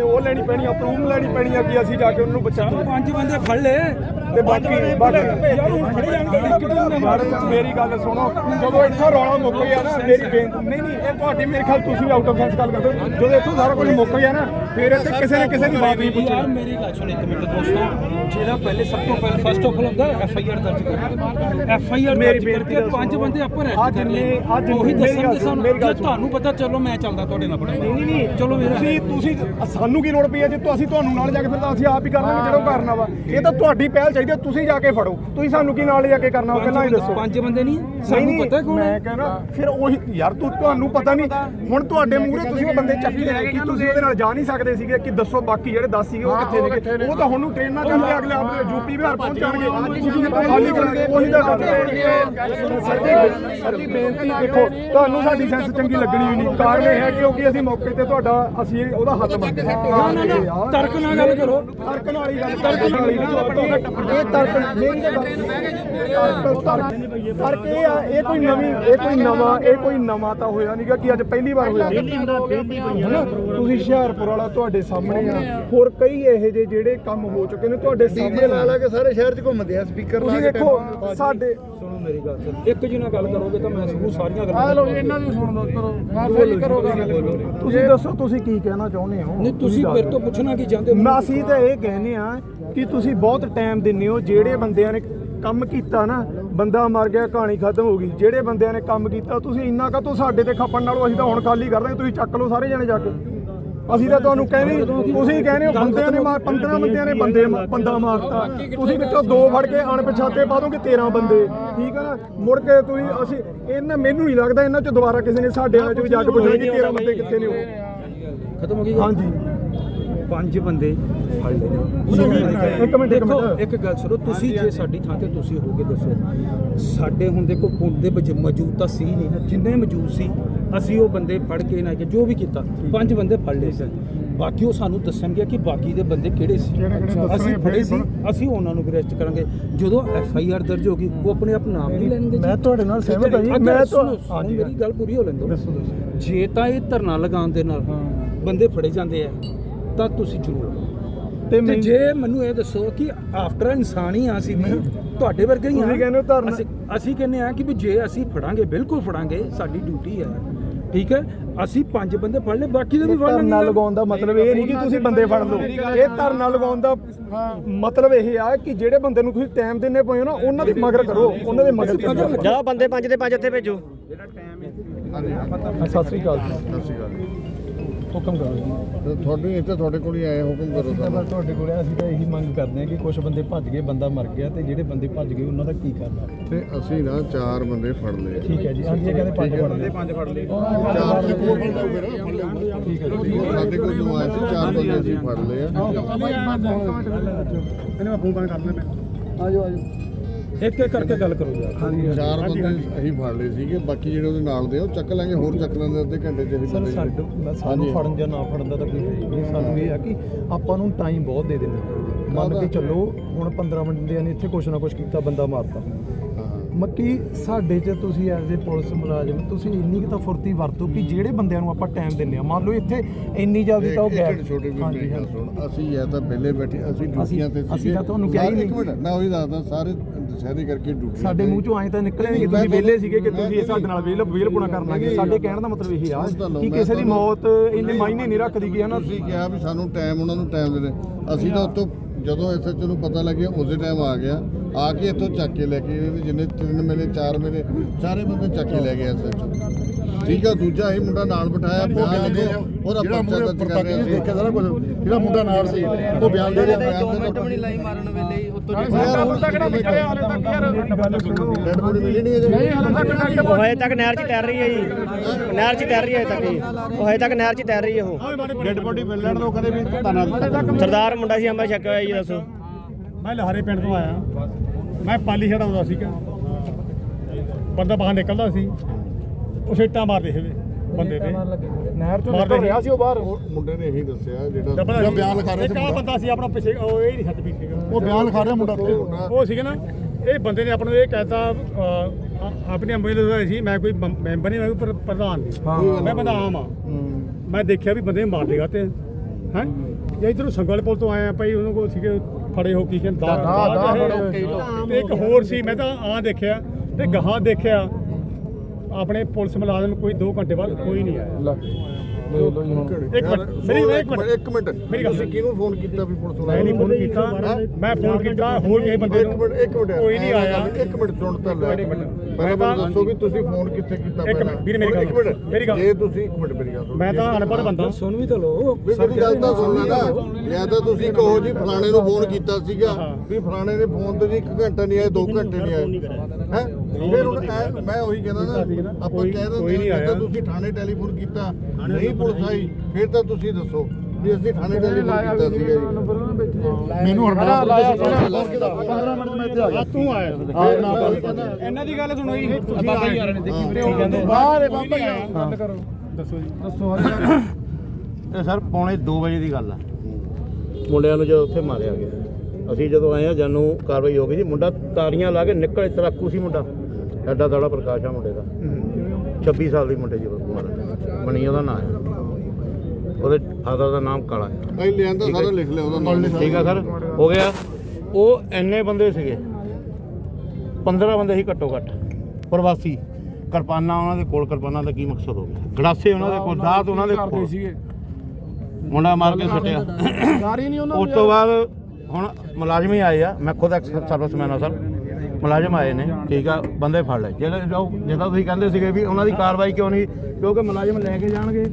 ਨੇ ਉਹ ਲੈਣੀ ਪੈਣੀ ਅਪਰੂਵਲ ਲੈਣੀ ਪੈਣੀ ਆ ਕਿ ਅਸੀਂ ਜਾ ਕੇ ਉਹਨਾਂ ਨੂੰ ਬਚਾ ਪੰਜ ਬੰਦੇ ਫੜ ਲਏ ਤੇ ਬਾਕੀ ਬਾਕੀ ਯਾਰ ਹੁਣ ਖੜੇ ਜਾਣਗੇ ਮੇਰੀ ਗੱਲ ਸੁਣੋ ਜਦੋਂ ਇੱਥੋਂ ਰੌਲਾ ਮੁੱਕ ਗਿਆ ਨਾ ਮੇਰੀ ਬੇਨਤੀ ਨਹੀਂ ਨਹੀਂ ਇਹ ਤੁਹਾਡੀ ਮੇਰੇ ਖਿਆਲ ਤੁਸੀਂ ਵੀ ਆਊਟ ਆਫ ਸੈਂਸ ਗੱਲ ਕਰਦੇ ਜਦੋਂ ਇੱਥੋਂ ਸਾਰਾ ਕੁਝ ਮੁੱਕ ਗਿਆ ਨਾ ਫਿਰ ਇੱਥੇ ਕਿਸੇ ਨੇ ਕਿਸੇ ਦੀ ਬਾਤ ਨਹੀਂ ਪੁੱਛੀ ਯਾਰ ਮੇਰੀ ਗੱਲ ਸੁਣ ਇੱਕ ਮਿੰਟ ਦੋਸਤੋ। ਜਿਹੜਾ ਪਹਿਲੇ ਸਭ ਤੋਂ ਪਹਿਲੇ ਫਸਟ ਆਫ ਆਲ ਹੁੰਦਾ ਐਫ ਆਈ ਆਰ ਦਰਜ ਕਰਨਾ ਐਫ ਆਈ ਆਰ ਮੇਰੀ ਦਰਜ ਬੇਨਤੀ ਕਰਕੇ ਪੰਜ। ਬੰਦੇ ਆਪਾਂ ਅੱਜ ਅਰੈਸਟ ਕਰ ਲਏ। ਉਹੀ ਦੱਸਣਗੇ ਸੁਣੋ, ਸਾਨੂੰ ਤੁਹਾਨੂੰ ਪਤਾ ਚਲੋ ਮੈਂ ਚੱਲਦਾ ਤੁਹਾਡੇ ਨਾਲ ਬੜਾ ਨਹੀਂ ਨਹੀਂ ਨਹੀਂ। ਚਲੋ ਮੇਰਾ ਤੁਸੀਂ ਤੁਸੀਂ ਸਾਨੂੰ ਕੀ ਲੋੜ ਪਈ ਹੈ ਜੇ ਅਸੀਂ ਤੁਹਾਨੂੰ ਨਾਲ ਜਾ ਕੇ ਫਿਰ ਤਾਂ ਅਸੀਂ ਆਪ ਹੀ ਕਰ ਲਾਂਗੇ ਜਿਹੜਾ ਕਰਨਾ ਵਾ। ਇਹ ਤਾਂ ਤੁਹਾਡੀ ਪਹਿਲ ਚਾਹੀਦੀ ਹੈ ਤੁਸੀਂ ਜਾ ਕੇ ਫੜੋ। ਤੁਸੀਂ ਸਾਨੂੰ ਕੀ ਨਾਲ ਜਾ ਕੇ ਕਰਨਾ ਉਹ ਪਹਿਲਾਂ ਹੀ ਦੱਸੋ। ਪੰਜ ਬੰਦੇ ਨਹੀਂ ਸਾਨੂੰ ਪਤਾ ਕੌਣ ਮੈਂ ਹੈ ਕਹਿੰਦਾ ਫਿਰ ਉਹੀ ਯਾਰ ਤੂੰ ਤੁਹਾਨੂੰ ਪਤਾ ਨਹੀਂ। ਹੁਣ ਤੁਹਾਡੇ ਮੂਹਰੇ ਤੁਸੀਂ ਉਹ ਬੰਦੇ ਚੱਕੀ ਲੈ ਕਿ ਤੁਸੀਂ ਉਹਦੇ ਨਾਲ ਜਾ ਨਹੀਂ ਸਕਦੇ ਸੀਗੇ ਕਿ ਦੱਸੋ ਬਾਕੀ ਜਿਹੜੇ 10 ਸੀਗੇ ਉਹ ਕਿੱਥੇ ਨੇ? ਉਹ ਤਾਂ ਹੁਣ ਨੂੰ ਟ੍ਰੇਨਾਂ ਚੱਲਦੇ ਅਗਲੇ ਆਪਣੇ ਯੂਪੀ ਬਿਹਾਰ ਪਹੁੰਚ ਜਾਣਗੇ ਤੁਸੀਂ ਖਾਲੀ ਕਰਾਂਗੇ ਉਹੀ ਤਾਂ ਗੱਲ ਹੈ। ਜੀ ਬੇਨਤੀ ਦੇਖੋ ਤੁਹਾਨੂੰ ਸਾਡੀ ਸੈਂਸ ਚੰਗੀ ਲੱਗਣੀ ਵੀ ਨਹੀਂ। ਕਾਰਨ ਇਹ ਹੈ ਕਿਉਂਕਿ ਅਸੀਂ ਮੌਕੇ ਤੇ ਤੁਹਾਡਾ ਅਸੀਂ ਉਹਦਾ ਹੱਲ ਮੰਗਦੇ ਹਾਂ। ਨਾ, ਨਾ, ਤਰਕ ਨਾਲ ਗੱਲ ਕਰੋ। ਤਰਕ ਨਾਲ ਵਾਲੀ ਗੱਲ ਤਰਕ ਵਾਲੀ ਗੱਲ ਇਹ ਤਰਕ ਮੇਰੀ ਤਾਂ ਗੱਲ ਤਰਕ ਤਰਕ ਇਹ ਆ ਇਹ ਕੋਈ ਨਵੀਂ ਇਹ ਕੋਈ ਨਵਾਂ ਇਹ ਕੋਈ ਨਵਾਂ ਤਾਂ ਹੋਇਆ ਨਹੀਂਗਾ ਕਿ ਅੱਜ ਪਹਿਲੀ ਵਾਰ ਹੋਇਆ। ਹਨਾ? ਤੁਸੀਂ ਹੁਸ਼ਿਆਰਪੁਰ ਵਾਲਾ ਤੁਹਾਡੇ ਸਾਹਮਣੇ ਆ। ਹੋਰ ਕਈ ਇਹੋ ਜਿਹੇ ਜਿਹੜੇ ਕੰਮ ਹੋ ਚੁੱਕੇ ਨੇ ਤੁਹਾਡੇ ਸਾਹਮਣੇ। ਲਾ ਲਾ ਕੇ ਸਾਰੇ ਸ਼ਹਿਰ 'ਚ ਘੁੰਮਦੇ ਆ ਸਪੀਕਰ ਤੁਸੀਂ ਦੇਖੋ ਸਾਡੇ ਮੇਰੀ ਗੱਲ ਸੁਣੋ। ਇੱਕ ਜੀ ਨਾਲ ਗੱਲ ਕਰੋਗੇ ਤਾਂ ਮੈਂ ਸਗੋਂ ਸਾਰੀਆਂ ਗੱਲਾਂ ਆ ਲੋ ਇਹਨਾਂ ਦੀ ਸੁਣ ਦੋ ਕਰੋ ਮਾਫੀ ਜੀ ਕਰੋ ਗੱਲ। ਤੁਸੀਂ ਦੱਸੋ ਤੁਸੀਂ ਕੀ ਕਹਿਣਾ ਚਾਹੁੰਦੇ ਹੋ? ਨਹੀਂ ਤੁਸੀਂ ਮੇਰੇ। ਤੋਂ ਪੁੱਛਣਾ ਕੀ ਚਾਹੁੰਦੇ ਹੋ? ਨਾ ਅਸੀਂ ਤਾਂ ਇਹ ਕਹਿੰਦੇ ਆ ਕਿ ਤੁਸੀਂ ਬਹੁਤ ਟਾਈਮ ਦਿੰਦੇ ਹੋ ਜਿਹੜੇ ਬੰਦਿਆਂ ਨੇ ਕੰਮ ਕੀਤਾ ਨਾ ਬੰਦਾ ਮਰ ਗਿਆ ਕਹਾਣੀ ਖਤਮ ਹੋ ਗਈ। ਜਿਹੜੇ ਬੰਦਿਆਂ ਨੇ ਕੰਮ ਕੀਤਾ ਤੁਸੀਂ ਇੰਨਾ ਕਾ ਸਾਡੇ ਤੇ ਖੱਪਣ ਨਾਲੋਂ ਅਸੀਂ ਤਾਂ ਹੁਣ ਖਾਲੀ ਕਰ ਦਾਂਗੇ ਤੁਸੀਂ ਚੱਕ ਲਓ ਸਾਰੇ ਜਣੇ ਜਾ ਕੇ। ਅਸੀਂ ਤਾਂ ਤੁਹਾਨੂੰ ਕਹਿੰਦੇ ਤੁਸੀਂ ਕਹਿੰਦੇ ਹੋ ਬੰਦਿਆਂ ਨੇ ਮਾਰ 15 ਬੰਦਿਆਂ ਨੇ ਬੰਦੇ ਬੰਦਾ ਮਾਰਤਾ। ਤੁਸੀਂ ਵਿੱਚੋਂ ਦੋ ਫੜ ਕੇ ਅਣਪਛਾਤੇ ਪਾ ਦੋਗੇ 13 ਬੰਦੇ। ਠੀਕ ਹੈ ਨਾ? ਮੁੜ ਕੇ ਤੁਸੀਂ ਅਸੀਂ ਇਹਨਾਂ ਮੈਨੂੰ ਨਹੀਂ ਲੱਗਦਾ ਇਹਨਾਂ ਚੋਂ ਦੁਬਾਰਾ ਕਿਸੇ ਨੇ ਸਾਡੇ ਵਾਲੇ ਚ ਵੀ ਜਾ ਕੇ ਪੁੱਛਣਾ ਕਿ 13 ਬੰਦੇ ਕਿੱਥੇ ਨੇ ਉਹ। ਖਤਮ ਹੋ ਗਈ? ਹਾਂਜੀ। ਪੰਜ ਬੰਦੇ ਫੜ ਲਏ ਇੱਕ ਮਿੰਟ ਇੱਕ ਦੇਖੋ ਮਿੰਟ ਇੱਕ ਗੱਲ ਸੁਣੋ ਤੁਸੀਂ ਜੇ ਸਾਡੀ ਥਾਂ ਤੇ ਤੁਸੀਂ ਹੋਗੇ ਦੱਸੋ। ਸਾਡੇ ਹੁਣ ਦੇਖੋ ਪੁੰਦੇ ਵਿੱਚ ਮੌਜੂਦ ਤਾਂ ਸੀ ਨਹੀਂ ਨਾ। ਜਿੰਨੇ ਮੌਜੂਦ ਸੀ ਅਸੀਂ ਉਹ ਬੰਦੇ ਫੜ ਕੇ ਨਾ ਕਿ ਜੋ ਵੀ ਕੀਤਾ ਪੰਜ ਬੰਦੇ ਫੜ ਲਏ ਸੀ। ਬਾਕੀ ਉਹ ਸਾਨੂੰ ਦੱਸਣਗੇ ਕਿ ਬਾਕੀ ਦੇ ਬੰਦੇ ਕਿਹੜੇ ਸੀ। ਅਸੀਂ ਫੜੇ ਸੀ ਅਸੀਂ ਉਹਨਾਂ ਨੂੰ ਵੀ ਅਰੈਸਟ ਕਰਾਂਗੇ। ਜਦੋਂ ਐਫ ਆਈ ਆਰ ਦਰਜ ਹੋਗੀ ਉਹ ਆਪਣੇ ਆਪ ਨਾਮ ਨਹੀਂ ਲੈਣਗੇ। ਮੈਂ ਤੁਹਾਡੇ ਨਾਲ ਸਹਿਮਤ ਹਾਂ ਜੀ, ਮੈਂ ਸੁਣੋ, ਤਾਂ- ਸੁਣੋ, ਹਾਂਜੀ, ਮੇਰੀ ਗੱਲ ਪੂਰੀ ਹੋ ਲੈਂਦੋ ਜੇ ਤਾਂ ਇਹ ਧਰਨਾ ਲਗਾਉਣ ਦੇ ਨਾਲ ਬੰਦੇ ਫੜੇ ਜਾਂਦੇ ਆ ਤਾਂ ਤੁਸੀਂ ਜ਼ਰੂਰ ਤੇ ਤੇ ਮੈਂ ਜੇ ਮੈਨੂੰ ਇਹ ਦੱਸੋ ਕਿ ਆਫਟਰ ਇਨਸਾਨ ਆ ਅਸੀਂ ਵੀ ਤੁਹਾਡੇ ਵਰਗੇ ਹੀ ਆ। ਤੁਸੀਂ ਕਹਿੰਦੇ ਹੋ ਧਰਨਾ- ਅਸੀਂ ਅਸੀਂ ਕਹਿੰਦੇ ਆ ਕਿ ਵੀ ਜੇ ਅਸੀਂ ਫੜਾਂਗੇ ਬਿਲਕੁਲ ਫੜਾਂਗੇ ਸਾਡੀ ਡਿਊਟੀ ਹੈ ਠੀਕ ਹੈ? ਅਸੀਂ ਪੰਜ ਬੰਦੇ ਫੜ ਲਏ ਬਾਕੀ ਦੇ ਵੀ ਫੜ ਧਰਨਾ ਲਾਂਗੇ ਲਗਾਉਣ ਦਾ ਮਤਲਬ ਇਹ ਨਹੀਂ ਕਿ ਤੁਸੀਂ ਬੰਦੇ ਫੜ ਲਓ। ਇਹ ਧਰਨਾ ਲਗਾਉਣ ਦਾ ਮਤਲਬ ਇਹ ਆ ਕਿ ਜਿਹੜੇ ਬੰਦੇ ਨੂੰ ਤੁਸੀਂ ਟਾਈਮ ਦਿੰਨੇ ਪਏ ਹੋ ਨਾ ਉਹਨਾਂ ਦੀ ਮਗਰ ਕਰੋ ਉਹਨਾਂ ਦੇ ਮਗਰ ਜਾਓ ਬੰਦੇ ਪੰਜ ਦੇ ਪੰਜ ਉੱਥੇ ਭੇਜੋ। ਸਤਿ ਸ੍ਰੀ ਅਕਾਲ ਜੀ। ਸਤਿ ਸ਼੍ਰੀ ਅਕਾਲ ਹੁਕਮ ਕਰੋ ਜੀ। ਤੇ ਤੁਹਾਡੇ ਇੱਥੇ ਤੁਹਾਡੇ ਕੋਲ ਹੀ ਆਏ ਹੁਕਮ ਕਰੋ ਤਾਂ ਬਸ ਤੁਹਾਡੇ ਕੋਲ ਅਸੀਂ ਤਾਂ ਇਹੀ ਮੰਗ ਕਰਦੇ ਹਾਂ ਕਿ ਕੁਝ ਬੰਦੇ ਭੱਜ ਗਏ ਬੰਦਾ ਮਰ ਗਿਆ ਤੇ ਜਿਹੜੇ ਬੰਦੇ ਭੱਜ ਗਏ ਉਹਨਾਂ ਦਾ ਕੀ ਕਰਨਾ? ਤੇ ਅਸੀਂ ਨਾ ਚਾਰ ਬੰਦੇ ਫੜ ਲਏ। ਠੀਕ ਹੈ ਜੀ ਹਾਂਜੀ ਇਹ ਕਹਿੰਦੇ ਪੰਜ ਫੜ ਲਏ। ਪੰਜ ਫੜ ਲਏ। ਚਾਰ ਦੇ ਕੋਲ ਫੜ ਲਓ ਫਿਰ ਫੜ ਲਓ ਠੀਕ ਹੈ ਜੀ ਸਾਡੇ ਕੋਲ ਜੋ ਆਏ ਸੀ ਚਾਰ ਬੰਦੇ ਅਸੀਂ ਫੜ ਲਏ ਆ। ਇਹਨੇ ਮੈਂ ਫੋਨ ਬੰਦ ਕਰ ਦਿੰਦਾ ਮੈਂ ਆਜੋ ਆਜੋ। ਇੱਕ ਇੱਕ ਕਰਕੇ ਗੱਲ ਕਰੋ ਯਾਰ। ਹਾਂਜੀ ਚਾਰ ਬੰਦੇ ਅਸੀਂ ਫੜ ਲਏ ਸੀਗੇ ਬਾਕੀ ਜਿਹੜੇ ਉਹਦੇ ਨਾਲ ਦੇ ਉਹ ਚੱਕ ਲਾਂਗੇ ਹੋਰ ਚੱਕ ਲੈਂਦੇ ਅੱਧੇ ਘੰਟੇ ਚ ਅਸੀਂ ਸਰ ਬੰਦੇ ਸਾਡੇ ਸਾਨੂੰ ਹਾਂਜੀ। ਫੜਨ ਜਾਂ ਨਾ ਫੜਨ ਦਾ ਤਾਂ ਕੋਈ ਹੈ ਹੀ ਨਹੀਂ। ਸਾਨੂੰ ਇਹ ਆ ਕਿ ਆਪਾਂ ਨੂੰ ਟਾਈਮ ਬਹੁਤ ਦੇ ਦਿੰਦੇ ਆ। ਮੰਨ ਕੇ ਚੱਲੋ ਹੁਣ 15 ਬੰਦਿਆਂ ਨੇ ਇੱਥੇ ਕੁਛ ਨਾ ਕੁਛ ਕੀਤਾ ਬੰਦਾ ਮਾਰਤਾ। ਹਾਂ। ਮੱਕੀ ਸਾਡੇ 'ਚ ਤੁਸੀਂ ਐਜ਼ ਏ ਪੁਲਿਸ ਮੁਲਾਜ਼ਮ ਤੁਸੀਂ ਇੰਨੀ ਕੁ ਤਾਂ ਫੁਰਤੀ ਵਰਤੋ ਕਿ ਜਿਹੜੇ ਬੰਦਿਆਂ ਨੂੰ ਆਪਾਂ ਟਾਈਮ ਦਿੰਨੇ ਆ ਮੰਨ ਲਓ ਇੱਥੇ ਇੰਨੀ ਜਲਦੀ ਤਾਂ ਉਹ ਮਿੰਟ ਛੋਟੇ ਵੀ ਮੇਰੀ ਗੱਲ। ਸੁਣ। ਅਸੀਂ ਜਾਂ ਤਾਂ ਪਹਿਲੇ ਬੈਠੇ ਅਸੀਂ ਡਿਊਟੀਆਂ ਤੇ ਅਸੀਂ ਤਾਂ ਤੁਹਾਨੂੰ ਕਿਹਾ ਹੀ ਸਾਰੇ- ਇੱਕ ਨਹੀਂ। ਮਿੰਟ ਮੈਂ ਉਹੀ ਦੱਸਦਾ ਸਾਰੇ ਦੁਸ਼ਹਿਰੇ ਕਰਕੇ ਡਿਊਟੀ ਸਾਡੇ ਮੂੰਹ ਚੋਂ ਐਂ ਤਾਂ ਨਿਕਲਿਆ ਨਹੀਂ ਕਿ ਤੁਸੀਂ ਵਿਹਲੇ ਸੀਗੇ ਕਿ ਤੁਸੀਂ ਸਾਡੇ ਨਾਲ ਵੇਲ ਵੇਲਪੁਣਾ ਕਰਨ ਲੱਗੇ। ਸਾਡੇ ਕਹਿਣ ਦਾ ਮਤਲਬ ਇਹ ਆ ਕਿ ਕਿਸੇ ਦੀ ਮੌਤ ਇੰਨੇ ਮਾਇਨੇ ਨਹੀਂ ਰੱਖਦੀ ਕਿ ਹਨਾ। ਤੁਸੀਂ ਕਿਹਾ ਵੀ ਸਾਨੂੰ ਟਾਈਮ ਉਹਨਾਂ ਨੂੰ ਟਾਈਮ ਦੇ ਦੇ ਅਸੀਂ ਤਾਂ ਉੱਤੋਂ ਜਦੋਂ ਐਸਐਚਓ ਨੂੰ ਪਤਾ ਲੱਗਿਆ, ਉਸੇ ਟਾਈਮ ਆ ਗਿਆ। ਆ ਕੇ ਇੱਥੋਂ ਚੱਕ ਕੇ ਲੈ ਕੇ ਇਹਦੇ ਜਿੰਨੇ ਤਿੰਨ ਮਿਲੇ, ਚਾਰ ਮਿਲੇ, ਸਾਰੇ ਬੰਦੇ ਚੱਕ ਕੇ ਲੈ ਗਏ ਐਸਐਚਓ ਠੀਕ ਆ ਦੂਜਾ ਇਹ ਮੁੰਡਾ ਨਾਲ ਬਿਠਾਇਆ ਬਿਆਨ ਦੇ ਉਹਦਾ ਪਰਚਾ ਦਰਜ ਕਰ ਰਿਹਾ ਸੀ ਦੇਖਿਆ ਸਾਰਾ ਕੁਝ ਜਿਹੜਾ ਮੁੰਡਾ ਨਾਲ ਸੀ ਉਹ ਬਿਆਨ ਦੇ ਰਿਹਾ। ਬਿਆਨ ਦੇ ਲਾਈ ਮਾਰਨ ਵੇਲੇ ਹੀ ਉੱਤੋਂ ਯਾਰ ਹੁਣ ਤੱਕ ਹਾਲੇ ਤੱਕ ਯਾਰ। ਡੈਡ ਬੋਡੀ ਮਿਲੀ ਨਹੀਂ ਅਜੇ। ਉਹ ਹਜੇ ਤੱਕ ਨਹਿਰ 'ਚ ਤੈਰ ਰਹੀ ਹੈ ਜੀ। ਨਹਿਰ 'ਚ ਤੈਰ ਰਹੀ ਹੈ ਹਜੇ ਤੱਕ ਜੀ। ਉਹ ਹਜੇ ਤੱਕ ਨਹਿਰ 'ਚ ਤੈਰ ਰਹੀ ਹੈ ਉਹ। ਡੈਡ ਬੋਡੀ ਮਿਲ ਲੈਣ ਦੋ ਕਦੇ ਵੀ ਧੰਨਵਾਦ ਸਰਦਾਰ ਮੁੰਡਾ ਸੀ ਅੰਮ੍ਰਿਤ ਛਕਿਆ ਹੋਇਆ ਜੀ ਦੱਸੋ। ਮੈਂ ਲਹਾਰੇ ਪਿੰਡ ਤੋਂ ਆਇਆ। ਮੈਂ ਪਾਲੀ ਛੜਾਉਂਦਾ ਸੀਗਾ। ਬੰਦਾ ਬਾਹਰ ਨਿਕਲਦਾ ਸੀ। ਉਹ ਛੇਟਾਂ ਮਾਰਦੇ ਸੀਗੇ ਬੰਦੇ ਤੇ ਨਹਿਰ ਚੋਂ ਮਾਰਦੇ ਨਿਕਲ ਰਿਹਾ ਸੀ। ਉਹ ਬਾਹਰ। ਮੁੰਡੇ ਨੇ ਇਹੀ ਦੱਸਿਆ ਜਿਹੜਾ ਜਿਹੜਾ ਬਿਆਨ ਲਿਖਾ ਰਿਹਾ ਸੀ ਇੱਕ ਆਹ ਬੰਦਾ ਸੀ ਆਪਣਾ ਪਿੱਛੇ ਉਹ ਇਹ ਨਹੀਂ ਹੱਥ ਵੀ ਸੀਗਾ। ਉਹ ਬਿਆਨ ਲਿਖਾ ਰਿਹਾ ਮੁੰਡਾ ਉੱਥੇ। ਉਹ ਸੀਗਾ ਨਾ ਇਹ ਬੰਦੇ ਨੇ ਆਪਾਂ ਨੂੰ ਇਹ ਕਹਿਤਾ ਆਪਣੀ ਐਂਬੂਲੈਂਸ ਹੋਈ ਸੀ ਮੈਂ ਕੋਈ ਮੈਂਬਰ ਨਹੀਂ ਮੈਂ ਕੋਈ ਪ੍ਰ- ਪ੍ਰਧਾਨ ਨਹੀਂ। ਹਾਂ। ਮੈਂ ਬੰਦਾ ਆਮ ਆ। ਮੈਂ ਦੇਖਿਆ ਵੀ ਬੰਦੇ ਮਾਰ ਦੇਗਾ ਤੇ। ਹੈ? ਜੇ ਇਧਰੋਂ ਸੰਗਲ ਪੁਲ ਤੋਂ ਆਏ ਆ ਭਾਈ ਉਹਨਾਂ ਕੋਲ ਸੀਗੇ ਫੜੇ ਹੋ ਕੀ ਕਹਿੰਦੇ। ਤੇ ਇੱਕ ਹੋਰ ਸੀ ਮੈਂ ਤਾਂ ਆ ਦੇਖਿਆ ਤੇ ਗਾਹਾਂ ਦੇਖਿਆ। ਆਪਣੇ ਪੁਲਿਸ ਮੁਲਾਜ਼ਮ ਕੋਈ 2 ਘੰਟੇ ਬਾਅਦ ਕੋਈ ਨਹੀਂ ਆਇਆ। ਇੱਕ ਮਿੰਟ ਮੇਰੀ ਇੱਕ ਮਿੰਟ ਇੱਕ ਮਿੰਟ। ਮੇਰੀ ਗੱਲ ਤੁਸੀਂ ਕਿਹਨੂੰ ਫੋਨ ਕੀਤਾ ਵੀ ਪੁਲਿਸ ਵਾਲਾ ਮੈਂ ਨਹੀਂ ਫੋਨ ਕੀਤਾ। ਮੈਂ ਫੋਨ ਕੀਤਾ ਹੋਰ ਕਿਸੇ ਬੰਦੇ ਇੱਕ ਮਿੰਟ ਇੱਕ ਮਿੰਟ। ਕੋਈ ਨਹੀਂ ਆਇਆ। ਇੱਕ ਮਿੰਟ ਸੁਣ ਤਾਂ ਲੈ। ਪਹਿਲਾਂ ਮੈਨੂੰ ਦੱਸੋ ਵੀ ਤੁਸੀਂ ਫੋਨ ਕਿੱਥੇ ਕੀਤਾ ਇੱਕ ਮਿੰਟ, ਵੀਰ ਮੇਰੀ ਗੱਲ ਇੱਕ ਮਿੰਟ ਮੇਰੀ ਗੱਲ- ਜੇ ਤੁਸੀਂ ਇੱਕ ਮਿੰਟ ਮੇਰੀ ਗੱਲ ਸੁਣੋ। ਮੈਂ ਤਾਂ ਅਨਪੜ੍ਹ ਬੰਦਾ। ਸੁਣ ਵੀ ਤਾਂ ਲੋ ਵੀ ਮੇਰੀ ਗੱਲ ਤਾਂ ਸੁਣ ਲੈ ਨਾ ਜਾਂ ਤਾਂ ਤੁਸੀਂ ਕਹੋ ਜੀ ਫਲਾਣੇ ਨੂੰ ਫੋਨ ਕੀਤਾ ਸੀਗਾ ਵੀ ਫਲਾਣੇ ਨੇ ਫੋਨ ਤੇ ਜੀ 1 ਘੰਟਾ ਨਹੀਂ ਆਇਆ 2 ਘੰਟੇ ਨਹੀਂ ਆਏ ਹੈ? ਫਿਰ ਹੁਣ ਐਂ- ਮੈਂ ਉਹੀ ਕਹਿੰਦਾ ਨਾ ਆਪਾਂ ਕੋਈ- ਕਹਿ ਕੋਈ ਦਿੰਦੇ ਹਾਂ ਆਇਆ। ਤੁਸੀਂ ਥਾਣੇ ਟੈਲੀਫੋਨ ਕੀਤਾ ਨਹੀਂ ਪੁਲਿਸ ਆਈ ਫਿਰ ਤਾਂ ਤੁਸੀਂ ਦੱਸੋ ਵੀ ਅਸੀਂ ਥਾਣੇ ਟੈਲੀਫੋਨ ਕੀਤਾ ਸੀਗਾ ਜੀ। ਮੈਨੂੰ ਹੁਣ ਬੜਾ ਲਾਇਆ ਸੀ ਆ ਤੂੰ ਆਇਆ। ਇਹਨਾਂ ਦੀ ਗੱਲ ਸੁਣੋ ਜੀ। ਬਾਬਾ ਜੀ ਯਾਰ ਨੇ ਦੇਖੀ ਵੀਰੇ ਉਹ ਕਹਿੰਦੇ ਬਾਹਰ ਬਾਬਾ ਜੀ। ਗੱਲ ਕਰੋ। ਦੱਸੋ ਜੀ। ਦੱਸੋ ਇਹ ਸਰ ਪੌਣੇ 2 ਵਜੇ ਦੀ ਗੱਲ ਆ। ਮੁੰਡਿਆਂ ਨੂੰ ਜਦੋਂ ਉੱਥੇ ਮਾਰਿਆ ਗਿਆ। ਅਸੀਂ ਜਦੋਂ ਆਏ ਆ ਜਾਨੂੰ ਕਾਰਵਾਈ ਹੋ ਗਈ ਜੀ। ਮੁੰਡਾ ਤਾਰੀਆਂ ਲਾ ਕੇ ਨਿਕਲੇ ਤਰਾਕੂ ਸੀ ਮੁੰਡਾ। ਐਡਾ ਦਾੜਾ ਪ੍ਰਕਾਸ਼ ਆ ਮੁੰਡੇ ਦਾ। 26 ਸਾਲ ਦੀ ਮੁੰਡੇ ਜੀ ਉਮਰ ਬਣੀ ਉਹਦਾ ਨਾਮ ਹੈ ਉਹਦੇ ਫਾਦਰ ਦਾ ਨਾਮ ਕਾਲਾ ਹੈ ਅਸੀਂ ਲਿਆਂਦਾ ਸਾਰਾ ਲਿਖ ਲਿਆ ਉਹਦਾ ਨਾਮ। ਠੀਕ ਆ ਸਰ? ਹੋ ਗਿਆ? ਉਹ ਐਨੇ ਬੰਦੇ ਸੀਗੇ। 15 ਬੰਦੇ ਸੀ ਘੱਟੋ ਘੱਟ। ਪ੍ਰਵਾਸੀ। ਕਿਰਪਾਨਾਂ ਉਹਨਾਂ ਦੇ ਕੋਲ ਕਿਰਪਾਨਾਂ ਦਾ ਕੀ ਮਕਸਦ ਹੋ ਗਿਆ? ਗੜਾਸੇ ਉਹਨਾਂ ਦੇ ਕੋਲ ਦਾਤ ਉਹਨਾਂ ਦੇ ਕੋਲ। ਸੀਗੇ? ਮੁੰਡਾ ਮਾਰ ਕੇ ਸੁੱਟਿਆ। ਗਾਰੀ ਨਹੀਂ ਉਹਨਾਂ ਉਸ ਤੋਂ ਬਾਅਦ ਹੁਣ ਮੁਲਾਜ਼ਮ ਹੀ ਆਏ ਆ। ਮੈਂ ਖੁਦ ਐਕਸ ਸਰਵਿਸਮੈਨ ਆ ਸਰ। ਮੁਲਾਜ਼ਮ ਆਏ ਨੇ, ਠੀਕ ਆ, ਬੰਦੇ ਫੜ ਲਏ। ਜਿਹੜੇ ਜੋ ਜਿੱਦਾਂ ਤੁਸੀਂ ਕਹਿੰਦੇ ਸੀਗੇ ਵੀ ਉਹਨਾਂ ਦੀ ਕਾਰਵਾਈ ਕਿਉਂ ਨਹੀਂ, ਕਿਉਂਕਿ ਮੁਲਾਜ਼ਮ ਲੈ ਕੇ ਜਾਣਗੇ।